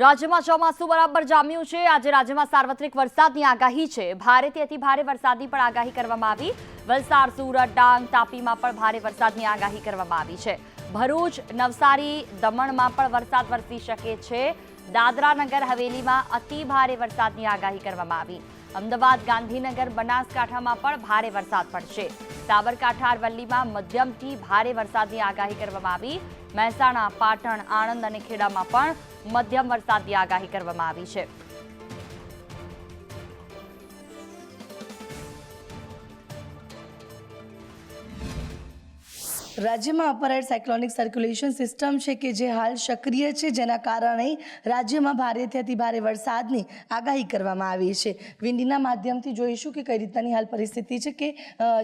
રાજ્યમાં ચોમાસું બરાબર જામ્યું છે. આજે રાજ્યમાં સાર્વત્રિક વરસાદની આગાહી છે. ભારેથી અતિ ભારે વરસાદની પણ આગાહી કરવામાં આવી. વલસાડ, સુરત, ડાંગ, તાપીમાં પણ ભારે વરસાદની આગાહી કરવામાં આવી છે. ભરૂચ, નવસારી, દમણમાં પણ વરસાદ વરસી શકે છે. દાદરા નગર, હવેલીમાં અતિ ભારે વરસાદની આગાહી કરવામાં આવી. અમદાવાદ, ગાંધીનગર, બનાસકાંઠામાં પણ ભારે વરસાદ પડશે. સાબરકાંઠા, અરવલ્લીમાં મધ્યમથી ભારે વરસાદની આગાહી કરવામાં આવી. મહેસાણા પાટણ આણંદ અને ખેડામાં પણ મધ્યમ વરસાદની આગાહી કરવામાં આવી છે. રાજ્યમાં અપરાઇડ સાયક્લોનિક સર્ક્યુલેશન સિસ્ટમ છે કે જે હાલ સક્રિય છે, જેના કારણે રાજ્યમાં ભારેથી અતિ ભારે વરસાદની આગાહી કરવામાં આવી છે. વિંડીના માધ્યમથી જોઈશું કે કઈ રીતની હાલ પરિસ્થિતિ છે કે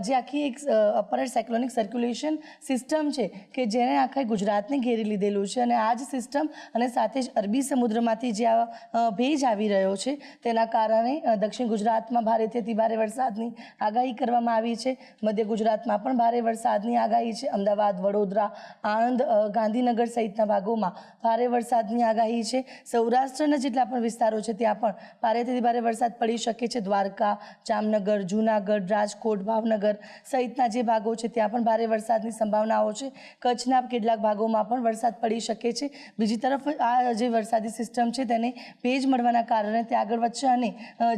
જે આખી એક અપરાઇડ સાયક્લોનિક સર્ક્યુલેશન સિસ્ટમ છે કે જેણે આખા ગુજરાતને ઘેરી લીધેલું છે અને આ જ સિસ્ટમ અને સાથે જ અરબી સમુદ્રમાંથી જે આ ભેજ આવી રહ્યો છે, તેના કારણે દક્ષિણ ગુજરાતમાં ભારેથી અતિ ભારે વરસાદની આગાહી કરવામાં આવી છે. મધ્ય ગુજરાતમાં પણ ભારે વરસાદની આગાહી છે. અમદાવાદ, વડોદરા, આણંદ ગાંધીનગર સહિતના ભાગોમાં ભારે વરસાદની આગાહી છે. સૌરાષ્ટ્રના જેટલા પણ વિસ્તારો છે ત્યાં પણ ભારેથી ભારે વરસાદ પડી શકે છે. દ્વારકા, જામનગર, જૂનાગઢ, રાજકોટ, ભાવનગર સહિતના જે ભાગો છે ત્યાં પણ ભારે વરસાદની સંભાવનાઓ છે. કચ્છના કેટલાક ભાગોમાં પણ વરસાદ પડી શકે છે. બીજી તરફ આ જે વરસાદી સિસ્ટમ છે તેને ભેજ મળવાના કારણે તે આગળ વધશે અને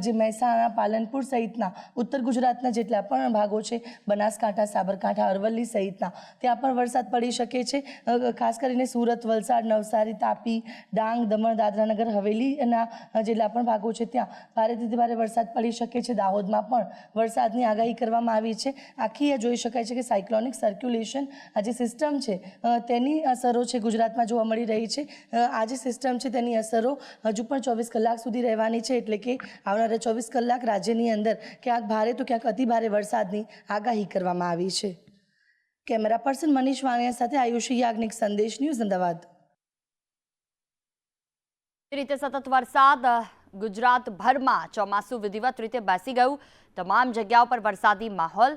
જે મહેસાણા પાલનપુર સહિતના ઉત્તર ગુજરાતના જેટલા પણ ભાગો છે, બનાસકાંઠા, સાબરકાંઠા, અરવલ્લી સહિતના ત્યાં પણ વરસાદ પડી શકે છે. ખાસ કરીને સુરત, વલસાડ, નવસારી, તાપી, ડાંગ, દમણ, દાદરાનગર, હવેલીના જેટલા પણ ભાગો છે ત્યાં ભારેથી ભારે વરસાદ પડી શકે છે. દાહોદમાં પણ વરસાદની આગાહી કરવામાં આવી છે. આખી એ જોઈ શકાય છે કે સાયક્લોનિક સર્ક્યુલેશન આ જે સિસ્ટમ છે તેની અસરો છે ગુજરાતમાં જોવા મળી રહી છે. આ જે સિસ્ટમ છે તેની અસરો હજુ પણ ચોવીસ કલાક સુધી રહેવાની છે. એટલે કે આવનારા ચોવીસ કલાક રાજ્યની અંદર ક્યાંક ભારે તો ક્યાંક અતિ ભારે વરસાદની આગાહી કરવામાં આવી છે. કેમેરા પર્સન મનીષ વાણિયા સાથે આયુષી યાજ્ઞિક સંદેશ ન્યૂઝ અમદાવાદ. રીતે સતત વરસાદ, ગુજરાતભરમાં ચોમાસું વિધિવત રીતે બેસી ગયું. તમામ જગ્યાઓ પર વરસાદી માહોલ